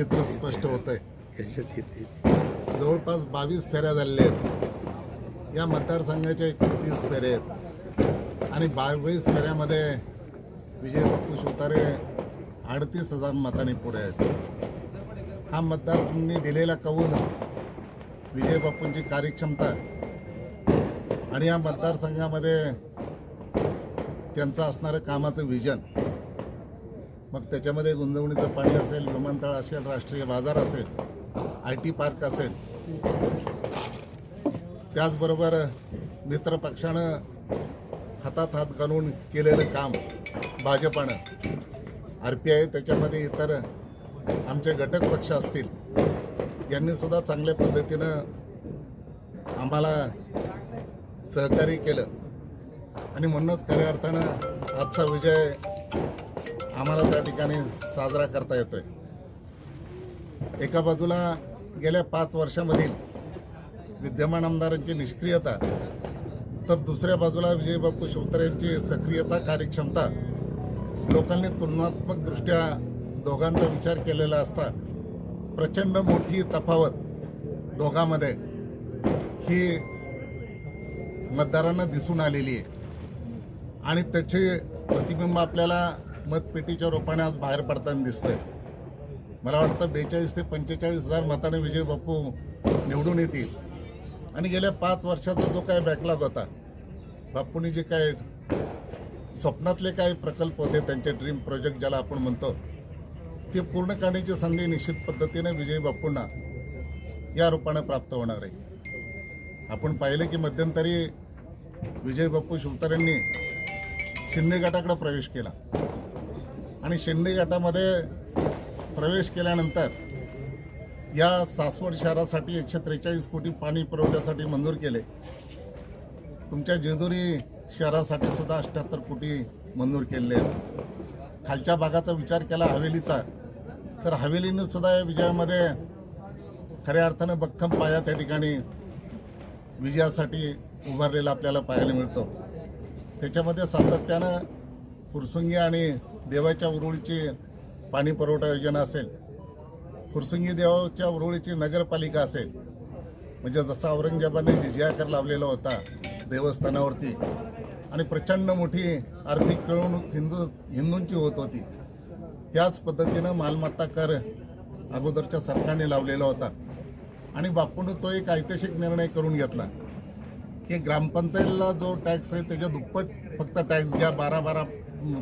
चित्र स्पष्ट होत आहे जवळपास बावीस फेऱ्या झालेल्या आहेत. या मतदारसंघाच्या एकोणतीस फेऱ्या आहेत. आणि बावीस फेऱ्यामध्ये विजय बाप्पू शिवतारे अडतीस हजार मतांनी पुढे आहेत. हा मतदारांनी दिलेला कौल विजय बाप्पूंची कार्यक्षमता आणि या मतदारसंघामध्ये त्यांचं असणारं कामाचं विजन मग त्याच्यामध्ये गुंजवणीचं पाणी असेल विमानतळ असेल राष्ट्रीय बाजार असेल आय टी पार्क असेल. त्याचबरोबर मित्र पक्षानं हातात हात घालून केलेलं काम भाजपानं. आर पी आय त्याच्यामध्ये इतर आमचे घटक पक्ष असतील यांनीसुद्धा चांगल्या पद्धतीनं आम्हाला सहकार्य केलं. आणि म्हणूनच खऱ्या अर्थानं आजचा विजय आम्हाला त्या ठिकाणी साजरा करता येतोय. एका बाजूला गेल्या पाच वर्षामधील विद्यमान आमदारांची निष्क्रियता तर दुसऱ्या बाजूला विजयबापू शिवतारे यांची सक्रियता कार्यक्षमता लोकांनी तुलनात्मकदृष्ट्या दोघांचा विचार केलेला असता प्रचंड मोठी तफावत दोघांमध्ये ही मतदारांना दिसून आलेली आहे. आणि त्याचे प्रतिबिंब आपल्याला मतपेटीच्या रूपाने आज बाहेर पडताना दिसतंय. मला वाटतं बेचाळीस ते पंचेचाळीस हजार मताने विजय बापू निवडून येतील. आणि गेल्या पाच वर्षाचा जो काय बॅकलॉग होता बापूंनी जे काय स्वप्नातले काही प्रकल्प होते त्यांचे ड्रीम प्रोजेक्ट ज्याला आपण म्हणतो ते पूर्ण करण्याची संधी निश्चित पद्धतीने विजय बापूंना या रूपाने प्राप्त होणार आहे. आपण पाहिलं की मध्यंतरी विजय बापू शिवतारेंनी शिंदे गटाकडे प्रवेश केला. आणि शिंदे गटामध्ये प्रवेश केल्यानंतर या सासवड शहरासाठी एकशे त्रेचाळीस कोटी पाणी पुरवठ्यासाठी मंजूर केले. तुमच्या जेजुरी शहरासाठी सुद्धा अठ्ठ्याहत्तर कोटी मंजूर केलेले आहेत. खालच्या भागाचा विचार केला हवेलीचा. तर हवेलीनं सुद्धा या विजयामध्ये खऱ्या अर्थानं भक्कम पाया त्या ठिकाणी विजयासाठी उभारलेला आपल्याला पाहायला मिळतो. त्याच्यामध्ये सातत्यानं फुरसुंगी आणि देवाच्या उरुळीची पाणी पुरवठा योजना असेल फुरसुंगी देवाच्या उरुळीची नगरपालिका असेल म्हणजे जसा औरंगजेबाने जिजिया कर लावलेला होता देवस्थानावरती आणि प्रचंड मोठी आर्थिक पिळवणूक हिंदू हिंदूंची होत होती त्याच पद्धतीनं मालमत्ता कर अगोदरच्या सरकारने लावलेला होता. आणि बापून तो एक ऐतिहासिक निर्णय करून घेतला. की ग्रामपंचायतीला जो टॅक्स आहे त्याच्या दुप्पट फक्त टॅक्स घ्या बारा बारा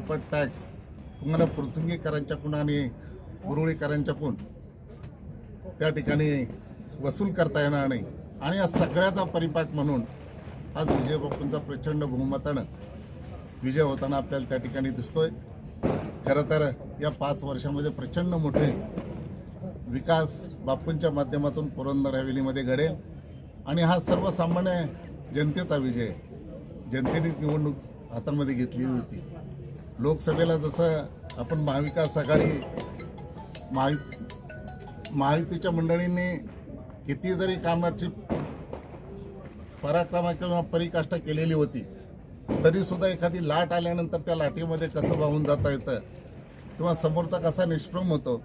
पट टॅक्स. तुम्हाला फुरसुंगीकरांच्याकडून आणि उरुळीकरांच्याकडून त्या ठिकाणी वसूल करता येणार नाही. आणि या सगळ्याचा परिपाक म्हणून आज विजय बापूंचा प्रचंड बहुमतानं विजय होताना आपल्याला त्या ठिकाणी दिसतोय. खरं तर या पाच वर्षामध्ये प्रचंड मोठे विकास बापूंच्या माध्यमातून पुरंदर हवेलीमध्ये घडेल. आणि हा सर्वसामान्य जनतेचा विजय. जनतेनेच निवडणूक हातामध्ये घेतली होती. लोकसभेला जसं आपण महाविकास आघाडी माहीत महायुतीच्या मंडळींनी किती जरी कामाची पराक्रमा किंवा परिकाष्ठा केलेली होती तरीसुद्धा एखादी लाट आल्यानंतर त्या लाटेमध्ये कसं वाहून जाता येतं किंवा समोरचा कसा निष्प्रम होतो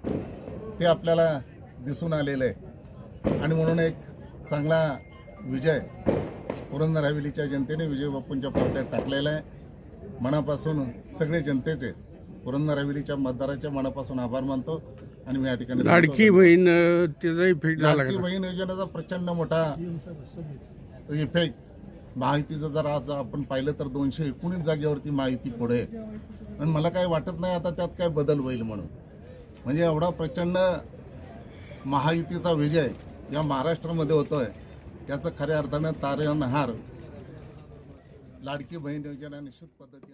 ते आपल्याला दिसून आलेलं आहे. आणि म्हणून एक चांगला विजय. पुरंदर हवेलीच्या जनतेने विजय बापूंच्या पावट्यात टाकलेला आहे. मनापासून सगळे जनतेचे पुरंदर हवेलीच्या मतदाराच्या मनापासून आभार मानतो आणि मी या ठिकाणी लाडकी बहीण त्याचा इफेक्ट लाडकी बहीण योजनेचा प्रचंड मोठा इफेक्ट माहितीचं जर आज आपण पाहिलं तर दोनशे एकोणीस जागेवरती माहिती पुढे आहे. आणि मला काही वाटत नाही आता त्यात काय बदल होईल म्हणून. म्हणजे एवढा प्रचंड महायुतीचा विजय या महाराष्ट्रामध्ये होतोय. त्याचं खऱ्या अर्थानं तारणहार लाडकी बहीण योजना निश्चित पद्धती